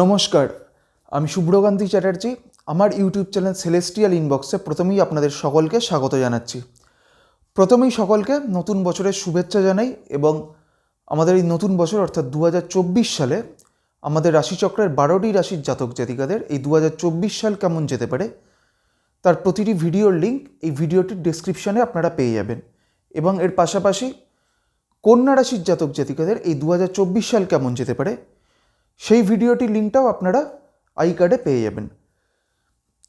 নমস্কার, আমি শুভ্রকান্তি চ্যাটার্জি। আমার ইউটিউব চ্যানেল সেলেস্টিয়াল ইনবক্সে প্রথমেই আপনাদের সকলকে স্বাগত জানাচ্ছি। প্রথমেই সকলকে নতুন বছরের শুভেচ্ছা জানাই এবং আমাদের এই নতুন বছর অর্থাৎ দু হাজার চব্বিশ সালে আমাদের রাশিচক্রের বারোটি রাশির জাতক জাতিকাদের এই দু হাজার চব্বিশ সাল কেমন যেতে পারে, তার প্রতিটি ভিডিওর লিঙ্ক এই ভিডিওটির ডেসক্রিপশনে আপনারা পেয়ে যাবেন এবং এর পাশাপাশি কন্যা রাশির জাতক জাতিকাদের এই দু হাজার চব্বিশ সাল কেমন যেতে পারে সেই ভিডিওটির লিঙ্কটাও আপনারা আই কার্ডে পেয়ে যাবেন।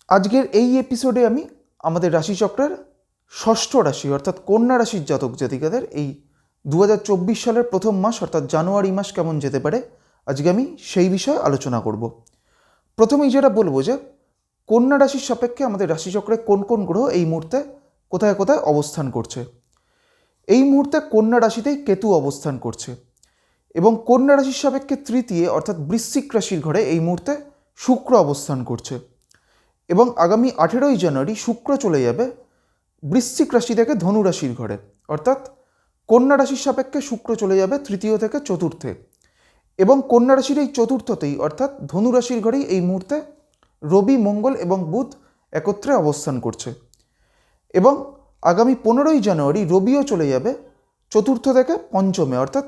আজকের এই এপিসোডে আমি আমাদের রাশিচক্রের ষষ্ঠ রাশি, অর্থাৎ কন্যা রাশির জাতক জাতিকাদের এই দু হাজার চব্বিশ সালের প্রথম মাস, অর্থাৎ জানুয়ারি মাস কেমন যেতে পারে, আজকে আমি সেই বিষয়ে আলোচনা করব। প্রথমেই যেটা বলব যে, কন্যা রাশির সাপেক্ষে আমাদের রাশিচক্রে কোন কোন গ্রহ এই মুহূর্তে কোথায় কোথায় অবস্থান করছে? এই মুহূর্তে কন্যা রাশিতেই কেতু অবস্থান করছে। এবং কন্যা রাশির সাপেক্ষে তৃতীয়, অর্থাৎ বৃশ্চিক রাশির ঘরে এই মুহূর্তে শুক্র অবস্থান করছে। এবং আগামী আঠেরোই জানুয়ারি শুক্র চলে যাবে বৃশ্চিক রাশি থেকে ধনু রাশির ঘরে। অর্থাৎ কন্যা রাশির সাপেক্ষে শুক্র চলে যাবে তৃতীয় থেকে চতুর্থে। এবং কন্যা রাশির এই চতুর্থতেই, অর্থাৎ ধনু রাশির ঘরেই এই মুহূর্তে রবি, মঙ্গল এবং বুধ একত্রে অবস্থান করছে। এবং আগামী পনেরোই জানুয়ারি রবিও চলে যাবে চতুর্থ থেকে পঞ্চমে, অর্থাৎ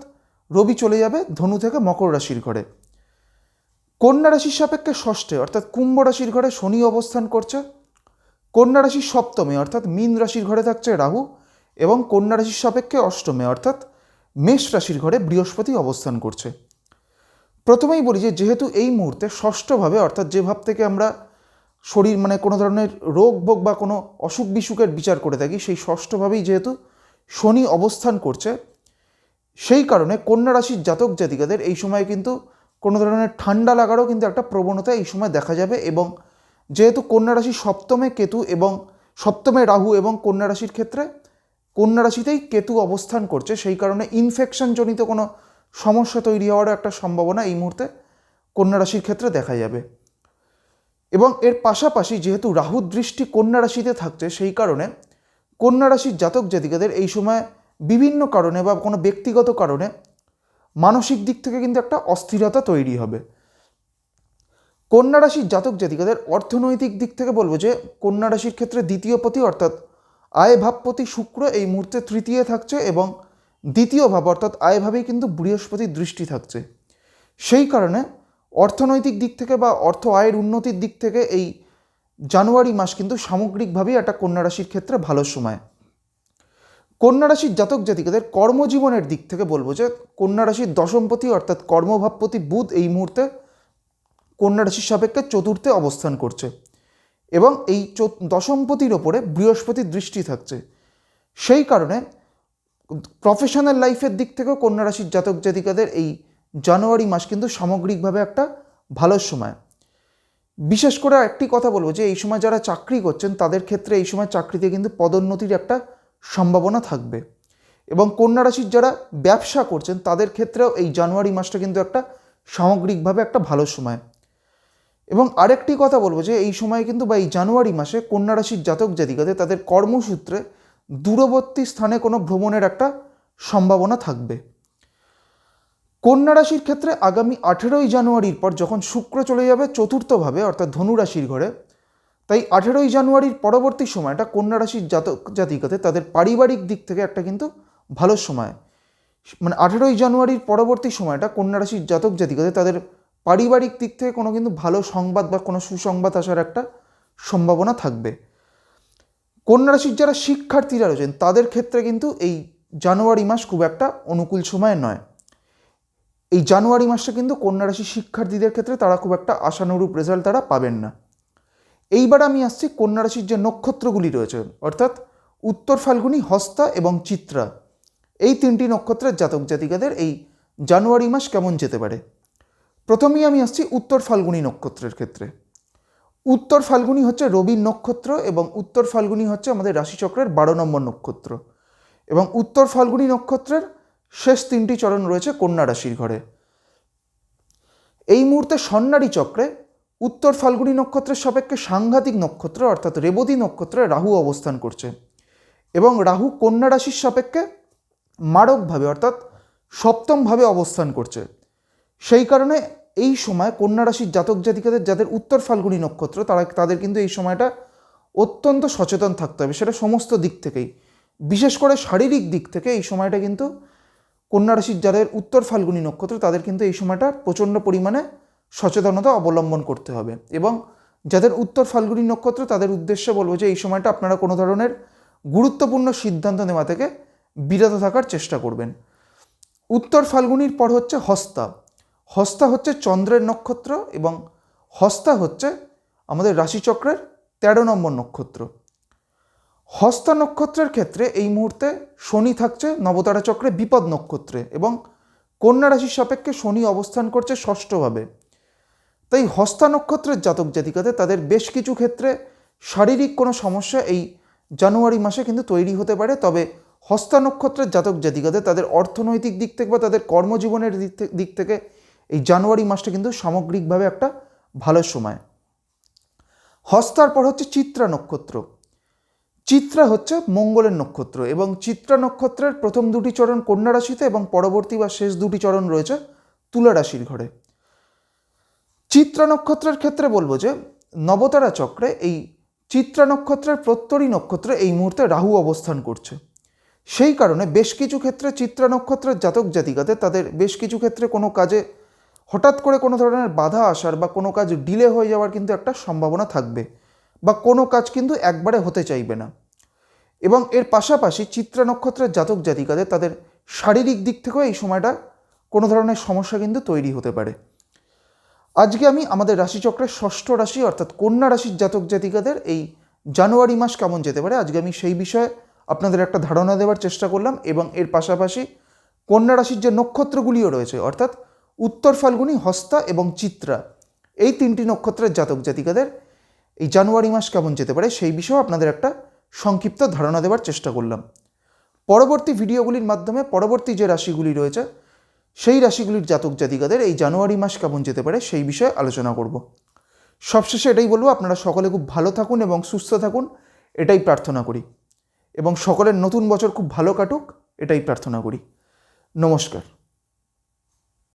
রবি চলে যাবে, ধনু থেকে মকর রাশির ঘরে। কন্যা রাশির সাপেক্ষে ষষ্ঠে, অর্থাৎ কুম্ভ রাশির ঘরে শনি অবস্থান করছে। কন্যা রাশির সপ্তমে, অর্থাৎ মীন রাশির ঘরে থাকছে রাহু এবং কন্যা রাশির সাপেক্ষে অষ্টমে, অর্থাৎ মেষ রাশির ঘরে বৃহস্পতি অবস্থান করছে। প্রথমেই বলি যে, যেহেতু এই মুহূর্তে ষষ্ঠভাবে, অর্থাৎ যে ভাব থেকে আমরা শরীর মানে কোনো ধরনের রোগ ভোগ বা কোনো অসুখ বিসুখের বিচার করে থাকি, সেই ষষ্ঠভাবেই যেহেতু শনি অবস্থান করছে সেই কারণে কন্যা রাশির জাতক জাতিকাদের এই সময় কিন্তু কোনো ধরনের ঠান্ডা লাগারও কিন্তু একটা প্রবণতা এই সময় দেখা যাবে এবং যেহেতু কন্যা রাশির সপ্তমে কেতু এবং সপ্তমে রাহু এবং কন্যা রাশির ক্ষেত্রে কন্যা রাশিতেই কেতু অবস্থান করছে, সেই কারণে ইনফেকশনজনিত কোনো সমস্যা তৈরি হওয়ারও একটা সম্ভাবনা এই মুহূর্তে কন্যা রাশির ক্ষেত্রে দেখা যাবে। এবং এর পাশাপাশি যেহেতু রাহুর দৃষ্টি কন্যা রাশিতে থাকছে, সেই কারণে কন্যা রাশির জাতক জাতিকাদের এই সময় বিভিন্ন কারণে বা কোনো ব্যক্তিগত কারণে মানসিক দিক থেকে কিন্তু একটা অস্থিরতা তৈরি হবে। কন্যা রাশির জাতক জাতিকাদের অর্থনৈতিক দিক থেকে বলব যে, কন্যা রাশির ক্ষেত্রে দ্বিতীয় পতি অর্থাৎ আয় ভাবপতি শুক্র এই মুহূর্তে তৃতীয় থাকছে এবং দ্বিতীয় ভাব অর্থাৎ আয় ভাবেই কিন্তু বৃহস্পতির দৃষ্টি থাকছে। সেই কারণে অর্থনৈতিক দিক থেকে বা অর্থ আয়ের উন্নতির দিক থেকে এই জানুয়ারি মাস কিন্তু সামগ্রিকভাবেই একটা কন্যা রাশির ক্ষেত্রে ভালো সময়। কন্যা রাশির জাতক জাতিকাদের কর্মজীবনের দিক থেকে বলব যে কন্যা রাশির দশমপতি অর্থাৎ কর্মভাবপতি বুধ এই মুহূর্তে কন্যা রাশির সাপেক্ষে চতুর্থে অবস্থান করছে এবং এই দশমপতির ওপরে বৃহস্পতির দৃষ্টি থাকছে। সেই কারণে প্রফেশনাল লাইফের দিক থেকেও কন্যা রাশির জাতক জাতিকাদের এই জানুয়ারি মাস কিন্তু সামগ্রিকভাবে একটা ভালো সময়। বিশেষ করে একটি কথা বলব যে এই সময় যারা চাকরি করছেন তাদের ক্ষেত্রে এই সময় চাকরিতে কিন্তু পদোন্নতির একটা সম্ভাবনা থাকবে। এবং কন্যা রাশির যারা ব্যবসা করছেন, তাদের ক্ষেত্রেও এই জানুয়ারি মাসটা কিন্তু একটা সামগ্রিকভাবে একটা ভালো সময়। এবং আরেকটি কথা বলব যে, এই সময়ে কিন্তু বা এই জানুয়ারি মাসে কন্যা রাশির জাতক জাতিকাদের তাদের কর্মসূত্রে দূরবর্তী স্থানে কোনো ভ্রমণের একটা সম্ভাবনা থাকবে। কন্যা রাশির ক্ষেত্রে আগামী আঠেরোই জানুয়ারির পর যখন শুক্র চলে যাবে চতুর্থভাবে, অর্থাৎ ধনু রাশির ঘরে তাই আঠেরোই জানুয়ারির পরবর্তী সময়টা কন্যা রাশির জাতক জাতিকাতে তাদের পারিবারিক দিক থেকে একটা কিন্তু ভালো সময়। মানে আঠেরোই জানুয়ারির পরবর্তী সময়টা কন্যা রাশির জাতক জাতিকাতে তাদের পারিবারিক দিক থেকে কোনো কিন্তু ভালো সংবাদ বা কোনো সুসংবাদ আসার একটা সম্ভাবনা থাকবে। কন্যা রাশির যারা শিক্ষার্থীরা রয়েছেন, তাদের ক্ষেত্রে কিন্তু এই জানুয়ারি মাস খুব একটা অনুকূল সময় নয়। এই জানুয়ারি মাসটা কিন্তু কন্যা রাশির শিক্ষার্থীদের ক্ষেত্রে তারা খুব একটা আশানুরূপ রেজাল্ট তারা পাবেন না। এইবার আমি আসছি কন্যা রাশির যে নক্ষত্রগুলি রয়েছে, অর্থাৎ উত্তর ফাল্গুনি, হস্তা এবং চিত্রা। এই তিনটি নক্ষত্রের জাতক জাতিকাদের এই জানুয়ারি মাস কেমন যেতে পারে? প্রথমেই আমি আসছি উত্তর ফাল্গুনি নক্ষত্রের ক্ষেত্রে। উত্তর ফাল্গুনি হচ্ছে রবির নক্ষত্র এবং উত্তর ফাল্গুনি হচ্ছে আমাদের রাশিচক্রের বারো নম্বর নক্ষত্র। এবং উত্তর ফাল্গুনি নক্ষত্রের শেষ তিনটি চরণ রয়েছে কন্যা রাশির ঘরে। এই মুহূর্তে সন্ন্যারী চক্রে উত্তর ফাল্গুনি নক্ষত্রের সাপেক্ষে সাংঘাতিক নক্ষত্র, অর্থাৎ রেবতী নক্ষত্রে রাহু অবস্থান করছে। এবং রাহু কন্যা রাশির সাপেক্ষে মারকভাবে, অর্থাৎ সপ্তমভাবে অবস্থান করছে। সেই কারণে এই সময় কন্যা রাশির জাতক জাতিকাদের, যাদের উত্তর ফাল্গুনি নক্ষত্র, তারা তাদের কিন্তু এই সময়টা অত্যন্ত সচেতন থাকতে হবে। সেটা সমস্ত দিক থেকেই। বিশেষ করে শারীরিক দিক থেকে এই সময়টা কিন্তু কন্যা রাশির যাদের উত্তর ফাল্গুনি নক্ষত্র, তাদের কিন্তু এই সময়টা প্রচণ্ড পরিমাণে সচেতনতা অবলম্বন করতে হবে। এবং যাদের উত্তর ফাল্গুনী নক্ষত্র, তাদের উদ্দেশ্যে বলব যে, এই সময়টা আপনারা কোনো ধরনের গুরুত্বপূর্ণ সিদ্ধান্ত নেওয়া থেকে বিরত থাকার চেষ্টা করবেন। উত্তর ফাল্গুনির পর হচ্ছে হস্তা। হস্তা হচ্ছে চন্দ্রের নক্ষত্র এবং হস্তা হচ্ছে আমাদের রাশিচক্রের তেরো নম্বর নক্ষত্র। হস্তা নক্ষত্রের ক্ষেত্রে এই মুহূর্তে শনি থাকছে নবতারা চক্রে বিপদ নক্ষত্রে এবং কন্যা রাশির সাপেক্ষে শনি অবস্থান করছে ষষ্ঠভাবে। তাই হস্তা নক্ষত্রের জাতক জাতিকাতে তাদের বেশ কিছু ক্ষেত্রে শারীরিক কোনো সমস্যা এই জানুয়ারি মাসে কিন্তু তৈরি হতে পারে। তবে হস্তা নক্ষত্রের জাতক জাতিকাতে তাদের অর্থনৈতিক দিক থেকে বা তাদের কর্মজীবনের দিক থেকে- দিক থেকে এই জানুয়ারি মাসটা কিন্তু সামগ্রিকভাবে একটা ভালো সময়। হস্তার পর হচ্ছে চিত্রা নক্ষত্র। চিত্রা হচ্ছে মঙ্গলের নক্ষত্র এবং চিত্রা নক্ষত্রের প্রথম দুটি চরণ কন্যা রাশিতে এবং পরবর্তী বা শেষ দুটি চরণ রয়েছে তুলা রাশির ঘরে। চিত্রা নক্ষত্রের ক্ষেত্রে বলব যে নবতারা চক্রে এই চিত্রা নক্ষত্রের প্রত্যরী নক্ষত্রে এই মুহূর্তে রাহু অবস্থান করছে। সেই কারণে বেশ কিছু ক্ষেত্রে চিত্রা নক্ষত্রের জাতক জাতিকাতে তাদের বেশ কিছু ক্ষেত্রে কোনো কাজে হঠাৎ করে কোনো ধরনের বাধা আসার বা কোনো কাজ ডিলে হয়ে যাওয়ার কিন্তু একটা সম্ভাবনা থাকবে বা কোনো কাজ কিন্তু একবারে হতে চাইবে না। এবং এর পাশাপাশি চিত্রা নক্ষত্রের জাতক জাতিকাদের তাদের শারীরিক দিক থেকেও এই সময়টা কোনো ধরনের সমস্যা কিন্তু তৈরি হতে পারে। আজকে আমি আমাদের রাশিচক্রের ষষ্ঠ রাশি, অর্থাৎ কন্যা রাশির জাতক জাতিকাদের এই জানুয়ারি মাস কেমন যেতে পারে, আজকে আমি সেই বিষয়ে আপনাদের একটা ধারণা দেওয়ার চেষ্টা করলাম এবং এর পাশাপাশি কন্যা রাশির যে নক্ষত্রগুলিও রয়েছে, অর্থাৎ উত্তর ফাল্গুনী, হস্তা এবং চিত্রা, এই তিনটি নক্ষত্রের জাতক জাতিকাদের এই জানুয়ারি মাস কেমন যেতে পারে সেই বিষয়েও আপনাদের একটা সংক্ষিপ্ত ধারণা দেওয়ার চেষ্টা করলাম। পরবর্তী ভিডিওগুলির মাধ্যমে পরবর্তী যে রাশিগুলি রয়েছে সেই রাশিগুলির জাতক জাতিকাদের এই জানুয়ারি মাস কেমন যেতে পারে সেই বিষয়ে আলোচনা করব। সবশেষে এটাই বলব, আপনারা সকলে খুব ভালো থাকুন এবং সুস্থ থাকুন, এটাই প্রার্থনা করি। এবং সকলের নতুন বছর খুব ভালো কাটুক, এটাই প্রার্থনা করি। নমস্কার।